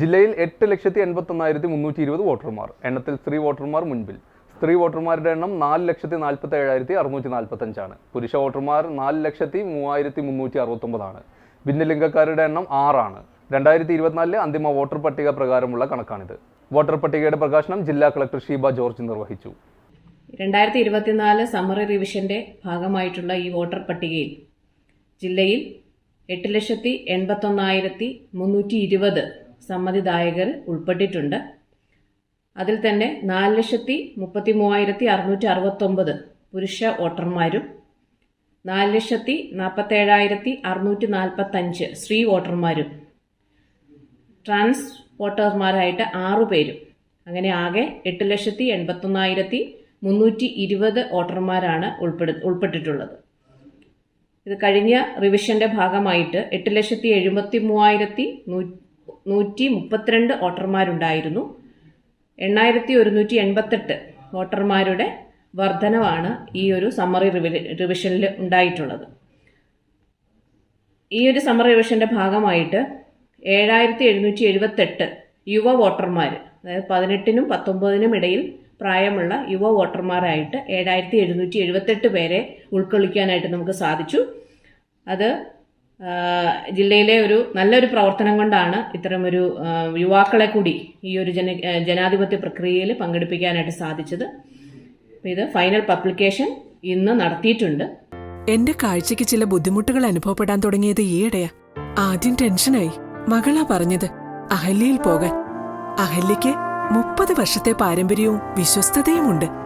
ജില്ലയിൽ എട്ട് ലക്ഷത്തി എൺപത്തി ഒന്നായിരത്തി മുന്നൂറ്റി ഇരുപത് വോട്ടർമാർ. എണ്ണത്തിൽ സ്ത്രീ വോട്ടർമാർ മുൻപിൽ. സ്ത്രീ വോട്ടർമാരുടെ എണ്ണം നാല് ലക്ഷത്തി നാൽപ്പത്തി ഏഴായിരത്തി അറുന്നൂറ്റി നാൽപ്പത്തഞ്ചാണ്. പുരുഷ വോട്ടർമാർ നാല് ലക്ഷത്തി മൂവായിരത്തി മുന്നൂറ്റി അറുപത്തൊമ്പതാണ്. ഭിന്നലിംഗക്കാരുടെ എണ്ണം ആറാണ്. രണ്ടായിരത്തി ഇരുപത്തിനാലിലെ അന്തിമ വോട്ടർ പട്ടിക പ്രകാരമുള്ള കണക്കാണിത്. വോട്ടർ പട്ടികയുടെ പ്രകാശനം ജില്ലാ കളക്ടർ ഷീബ ജോർജ് നിർവഹിച്ചു. രണ്ടായിരത്തി ഇരുപത്തിനാല് സമ്മറി റിവിഷന്റെ ഭാഗമായിട്ടുള്ള ഈ വോട്ടർ പട്ടികയിൽ ജില്ലയിൽ എട്ട് ലക്ഷത്തി എൺപത്തൊന്നായിരത്തി മുന്നൂറ്റി ഇരുപത് സമ്മതിദായകർ ഉൾപ്പെട്ടിട്ടുണ്ട്. അതിൽ തന്നെ നാല് ലക്ഷത്തി മുപ്പത്തി മൂവായിരത്തി അറുന്നൂറ്റി അറുപത്തൊമ്പത് പുരുഷ വോട്ടർമാരും നാല് ലക്ഷത്തി നാൽപ്പത്തേഴായിരത്തി അറുന്നൂറ്റി നാൽപ്പത്തഞ്ച് സ്ത്രീ വോട്ടർമാരും ട്രാൻസ് വോട്ടർമാരായിട്ട് ആറു പേരും. അങ്ങനെ ആകെ എട്ട് ലക്ഷത്തി എൺപത്തൊന്നായിരത്തി മുന്നൂറ്റി ഇരുപത് വോട്ടർമാരാണ് ഉൾപ്പെടു ഉൾപ്പെട്ടിട്ടുള്ളത്. ഇത് കഴിഞ്ഞ റിവിഷന്റെ ഭാഗമായിട്ട് എട്ട് ലക്ഷത്തി എഴുപത്തി മൂവായിരത്തി നൂറ്റി മുപ്പത്തിരണ്ട് വോട്ടർമാരുണ്ടായിരുന്നു. എണ്ണായിരത്തി ഒരുന്നൂറ്റി എൺപത്തെട്ട് വോട്ടർമാരുടെ വർധനവാണ് ഈ ഒരു സമ്മറി റിവിഷനിൽ ഉണ്ടായിട്ടുള്ളത്. ഈ ഒരു സമ്മർ റിവിഷന്റെ ഭാഗമായിട്ട് ഏഴായിരത്തി എഴുന്നൂറ്റി എഴുപത്തെട്ട് യുവ വോട്ടർമാർ അതായത് പതിനെട്ടിനും പത്തൊമ്പതിനും ഇടയിൽ പ്രായമുള്ള യുവ വോട്ടർമാരായിട്ട് ഏഴായിരത്തി എഴുന്നൂറ്റി എഴുപത്തെട്ട് പേരെ ഉൾക്കൊള്ളിക്കാനായിട്ട് നമുക്ക് സാധിച്ചു. അത് ജില്ലയിലെ ഒരു നല്ലൊരു പ്രവർത്തനം കൊണ്ടാണ് ഇത്തരമൊരു യുവാക്കളെ കൂടി ഈ ഒരു ജന ജനാധിപത്യ പ്രക്രിയയിൽ പങ്കെടുപ്പിക്കാനായിട്ട് സാധിച്ചത്. ഇത് ഫൈനൽ പബ്ലിക്കേഷൻ ഇന്ന് നടത്തിയിട്ടുണ്ട്. എന്റെ കാഴ്ചയ്ക്ക് ചില ബുദ്ധിമുട്ടുകൾ അനുഭവപ്പെടാൻ തുടങ്ങിയത് ഈയിടെയാ. ആദ്യം ടെൻഷനായി. മകളാ പറഞ്ഞത് അഹല്യയിൽ പോകാൻ. അഹല്യയ്ക്ക് മുപ്പത് വർഷത്തെ പാരമ്പര്യവും വിശ്വസ്തതയുമുണ്ട്.